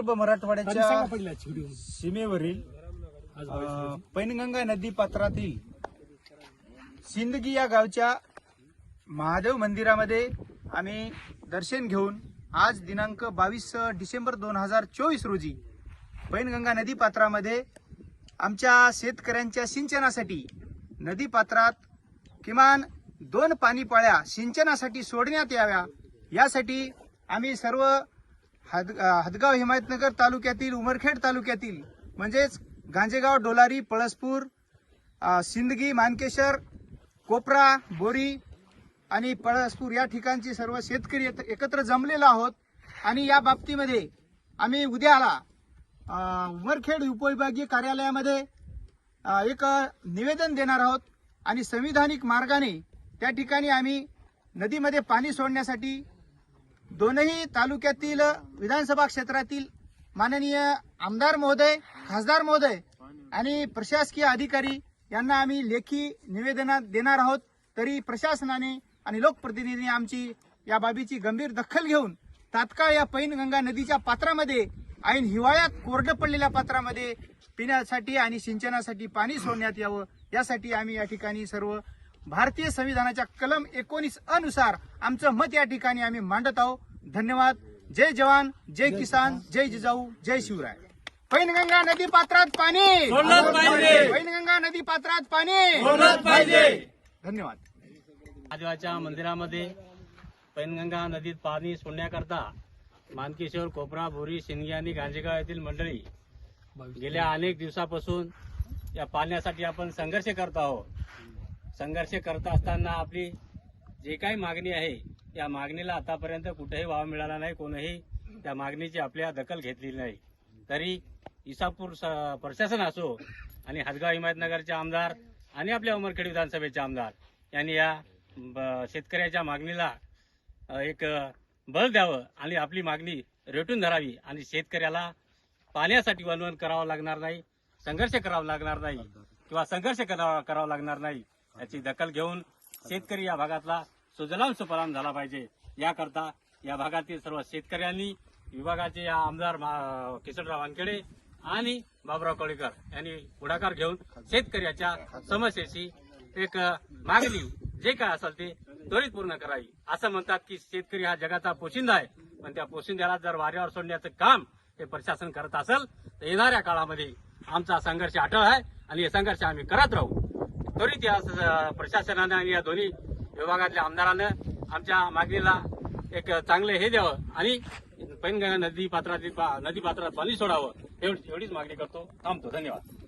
विदर्भ मराठवाड्याच्या सीमेवरील अ, पैनगंगा नदी पात्रातील सिंदगी या गावच्या महादेव मंदिरामध्ये आम्ही दर्शन घेऊन आज दिनांक बावीस डिसेंबर दोन हजार चोवीस रोजी पैनगंगा नदी पात्रामध्ये आमच्या शेतकऱ्यांच्या सिंचनासाठी नदी पात्रात किमान दोन पाणी पाळ्या सिंचनासाठी सोडण्यात याव्या यासाठी आम्ही सर्व हद हदगाव हिमायतनगर तालुक्यातील उमरखेड तालुक्यातील म्हणजेच गांजेगाव डोलारी पळसपूर सिंदगी मानकेश्वर कोपरा बोरी आणि पळसपूर या ठिकाणची सर्व शेतकरी एकत्र जमलेलो आहोत. आणि या बाबतीमध्ये आम्ही उद्याला उमरखेड उपविभागीय कार्यालयामध्ये एक निवेदन देणार आहोत. आणि संविधानिक मार्गाने त्या ठिकाणी आम्ही नदीमध्ये पाणी सोडण्यासाठी दोनही तालुक्यातील विधानसभा क्षेत्रातील माननीय आमदार महोदय खासदार महोदय आणि प्रशासकीय अधिकारी यांना आम्ही लेखी निवेदनात देणार आहोत. तरी प्रशासनाने आणि लोकप्रतिनिधींनी आमची या बाबीची गंभीर दखल घेऊन तात्काळ या पैनगंगा नदीच्या पात्रामध्ये ऐन हिवाळ्यात कोरडं पडलेल्या पात्रामध्ये पिण्यासाठी आणि सिंचनासाठी पाणी सोडण्यात यावं. यासाठी आम्ही या ठिकाणी सर्व भारतीय संविधानाच्या कलम एकोणीस अनुसार आमचं मत या ठिकाणी आम्ही मांडत आहोत. धन्यवाद. जय जवान जय किसान जय जिजाऊ जय शिवराय. पैनगंगा नदी पात्रात पाणी. पैनगंगा नदी पात्रात पाणी. धन्यवाद. महादेवाच्या मंदिरामध्ये पैनगंगा नदीत पाणी सोडण्याकरता मानकेश्वर कोपरा बोरी शिंदगी आणि गांजेगाव येथील मंडळी गेल्या अनेक दिवसापासून या पाण्यासाठी आपण संघर्ष करत आहोत. संघर्ष करत असताना आपली जे काही मागणी आहे या मागणीला आतापर्यंत कुठेही वाव मिळाला नाही कोणीही त्या मागणीची आपल्या दखल घेतलेली नाही. तरी इसापूर स- प्रशासन असो आणि हदगाव हिमायतनगरचे आमदार आणि आपल्या उमरखेड विधानसभेचे आमदार यांनी या ब- शेतकऱ्याच्या मागणीला एक बल द्यावं आणि आपली मागणी रेटून धरावी आणि शेतकऱ्याला पाण्यासाठी वनवन करावं लागणार नाही संघर्ष करावा लागणार नाही किंवा संघर्ष करावा करावा लागणार नाही याची दखल घेऊन शेतकरी या भागातला सुजलाम सुफलाम झाला पाहिजे. याकरता या भागातील सर्व शेतकऱ्यांनी विभागाचे या आमदार मा- किशनराव वानखेडे आणि बाबुराव कवळेकर यांनी पुढाकार घेऊन शेतकऱ्याच्या समस्येची एक मागणी जे काय असेल ते त्वरित पूर्ण करावी. असं म्हणतात की शेतकरी हा जगाचा पोशिंदा आहे. पण त्या पोशिंद्याला जर वाऱ्यावर सोडण्याचं काम हे प्रशासन करत असेल तर येणाऱ्या काळामध्ये आमचा संघर्ष अटळ आहे आणि हे संघर्ष आम्ही करत राहू. त्वरित या प्रशासनाने प्रशासनानं आणि या दोन्ही विभागातल्या आमदारानं आमच्या मागणीला एक चांगलं हे द्यावं आणि पैनगंगा नदी पात्रातील नदी पात्रात पाणी सोडावं एवढीच मागणी करतो. थांबतो. धन्यवाद.